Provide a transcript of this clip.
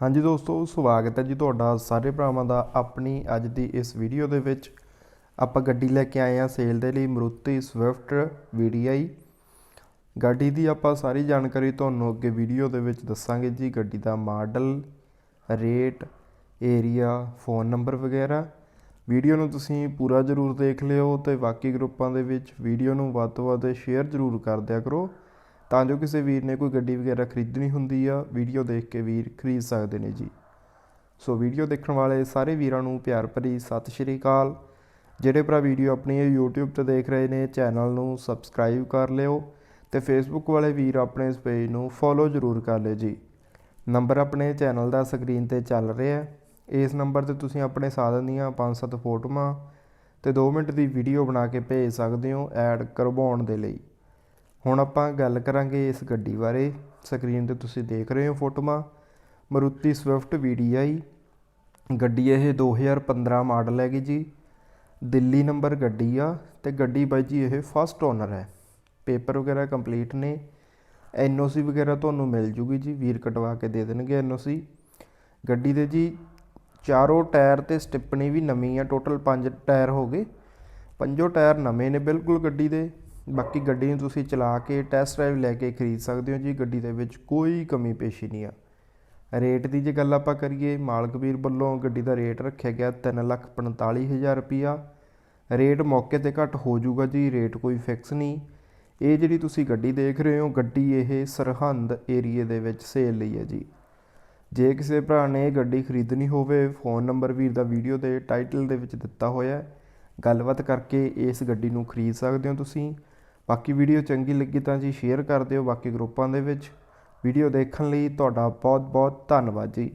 ਹਾਂਜੀ ਦੋਸਤੋ, ਸਵਾਗਤ ਹੈ ਜੀ ਤੁਹਾਡਾ ਸਾਰੇ ਭਰਾਵਾਂ ਦਾ ਆਪਣੀ ਅੱਜ ਦੀ ਇਸ ਵੀਡੀਓ ਦੇ ਵਿੱਚ। ਆਪਾਂ ਗੱਡੀ ਲੈ ਕੇ ਆਏ ਹਾਂ ਸੇਲ ਦੇ ਲਈ ਮਰੂਤੀ ਸਵਿਫਟ VDI ਗੱਡੀ ਦੀ ਆਪਾਂ ਸਾਰੀ ਜਾਣਕਾਰੀ ਤੁਹਾਨੂੰ ਅੱਗੇ ਵੀਡੀਓ ਦੇ ਵਿੱਚ ਦੱਸਾਂਗੇ ਜੀ। ਗੱਡੀ ਦਾ model, rate area phone number ਵਗੈਰਾ। ਵੀਡੀਓ ਨੂੰ ਤੁਸੀਂ ਪੂਰਾ ਜ਼ਰੂਰ ਦੇਖ ਲਿਓ ਤੇ ਬਾਕੀ ਗਰੁੱਪਾਂ ਦੇ ਵਿੱਚ ਵੀਡੀਓ ਨੂੰ ਵੱਧ ਤੋਂ ਵੱਧ ਸ਼ੇਅਰ ਜ਼ਰੂਰ ਕਰ ਦਿਆ ਕਰੋ। ਤਾਂ ਜੋ ਕਿਸੇ ਵੀਰ ਨੇ ਕੋਈ ਗੱਡੀ ਵਗੈਰਾ ਖਰੀਦਣੀ ਹੁੰਦੀ ਆ, ਵੀਡੀਓ ਦੇਖ ਕੇ ਵੀਰ ਖਰੀਦ ਸਕਦੇ ਨੇ ਜੀ। ਸੋ ਵੀਡੀਓ ਦੇਖਣ ਵਾਲੇ ਸਾਰੇ ਵੀਰਾਂ ਨੂੰ ਪਿਆਰ ਭਰੀ ਸਤਿ ਸ਼੍ਰੀ ਅਕਾਲ। ਜਿਹੜੇ ਭਰਾ ਵੀਡੀਓ ਆਪਣੀ ਇਹ YouTube ਤੇ ਦੇਖ ਰਹੇ ਨੇ, ਚੈਨਲ ਨੂੰ ਸਬਸਕ੍ਰਾਈਬ ਕਰ ਲਿਓ ਤੇ Facebook ਵਾਲੇ ਵੀਰ ਆਪਣੇ ਇਸ ਪੇਜ ਨੂੰ ਫੋਲੋ ਜ਼ਰੂਰ ਕਰ ਲਿਓ ਜੀ। ਨੰਬਰ ਆਪਣੇ ਚੈਨਲ ਦਾ ਸਕਰੀਨ ਤੇ ਚੱਲ ਰਿਹਾ ਹੈ। ਇਸ ਨੰਬਰ ਤੇ ਤੁਸੀਂ ਆਪਣੇ ਸਾਧਨ ਦੀਆਂ 5-7 ਫੋਟੋਆਂ ਤੇ 2 ਮਿੰਟ ਦੀ ਵੀਡੀਓ ਬਣਾ ਕੇ ਭੇਜ ਸਕਦੇ ਹੋ ਐਡ ਕਰਵਾਉਣ ਦੇ ਲਈ। ਹੁਣ ਆਪਾਂ ਗੱਲ ਕਰਾਂਗੇ ਇਸ ਗੱਡੀ ਬਾਰੇ। ਸਕਰੀਨ ਤੇ ਤੁਸੀਂ ਦੇਖ ਰਹੇ ਹੋ ਫੋਟੋਆਂ। ਮਰੂਤੀ ਸਵਿਫਟ VDI ਗੱਡੀ ਇਹ 2015 ਮਾਡਲ ਹੈਗੀ ਜੀ। ਦਿੱਲੀ ਨੰਬਰ ਗੱਡੀ ਆ ਤੇ ਗੱਡੀ ਬਾਈ ਜੀ ਇਹ ਫਸਟ ਓਨਰ ਹੈ। ਪੇਪਰ ਵਗੈਰਾ ਕੰਪਲੀਟ ਨੇ। ਐਨਓਸੀ ਵਗੈਰਾ ਤੁਹਾਨੂੰ ਮਿਲ ਜੂਗੀ ਜੀ। ਵੀਰ ਕਟਵਾ ਕੇ ਦੇ ਦੇਣਗੇ ਐਨਓਸੀ ਗੱਡੀ ਦੇ ਜੀ ਚਾਰੋਂ ਟਾਇਰ ਤੇ ਸਟਿੱਪਣੀ ਵੀ ਨਵੀਂ ਆ। ਟੋਟਲ 5 ਟਾਇਰ ਹੋ ਗਏ। ਪੰਜੋ ਟਾਇਰ ਨਵੇਂ ਨੇ ਬਿਲਕੁਲ ਗੱਡੀ ਦੇ। ਬਾਕੀ ਗੱਡੀ ਨੂੰ ਤੁਸੀਂ ਚਲਾ ਕੇ ਟੈਸਟ ਡਰਾਈਵ ਲੈ ਕੇ ਖਰੀਦ ਸਕਦੇ ਹੋ ਜੀ, ਗੱਡੀ ਦੇ ਵਿੱਚ ਕੋਈ ਕਮੀ ਪੇਸ਼ੀ ਨਹੀਂ ਆ। ਰੇਟ ਦੀ ਜੇ ਗੱਲ ਆਪਾਂ ਕਰੀਏ, ਮਾਲਕ ਵੀਰ ਵੱਲੋਂ ਗੱਡੀ ਦਾ ਰੇਟ ਰੱਖਿਆ ਗਿਆ 345000 ਰੁਪਿਆ ਰੇਟ ਮੌਕੇ ਤੇ ਘੱਟ ਹੋ ਜਾਊਗਾ ਜੀ, ਰੇਟ ਕੋਈ ਫਿਕਸ ਨਹੀਂ। ਇਹ ਜਿਹੜੀ ਤੁਸੀਂ ਗੱਡੀ ਦੇਖ ਰਹੇ ਹੋ, ਗੱਡੀ ਇਹ ਸਰਹੰਦ ਏਰੀਏ ਦੇ ਵਿੱਚ ਸੇਲ ਲਈ ਹੈ ਜੀ। ਜੇ ਕਿਸੇ ਭਰਾ ਨੇ ਇਹ ਗੱਡੀ ਖਰੀਦਣੀ ਹੋਵੇ, ਫੋਨ ਨੰਬਰ ਵੀਰ ਦਾ ਵੀਡੀਓ ਦੇ ਟਾਈਟਲ ਦੇ ਵਿੱਚ ਦਿੱਤਾ ਹੋਇਆ ਹੈ। ਗੱਲਬਾਤ ਕਰਕੇ ਇਸ ਗੱਡੀ ਨੂੰ ਖਰੀਦ ਸਕਦੇ ਹੋ ਤੁਸੀਂ। ਬਾਕੀ ਵੀਡੀਓ ਚੰਗੀ ਲੱਗੀ ਤਾਂ ਜੀ ਸ਼ੇਅਰ ਕਰ ਦਿਓ ਬਾਕੀ ਗਰੁੱਪਾਂ ਦੇ ਵਿੱਚ। ਵੀਡੀਓ ਦੇਖਣ ਲਈ ਤੁਹਾਡਾ ਬਹੁਤ ਬਹੁਤ ਧੰਨਵਾਦ ਜੀ।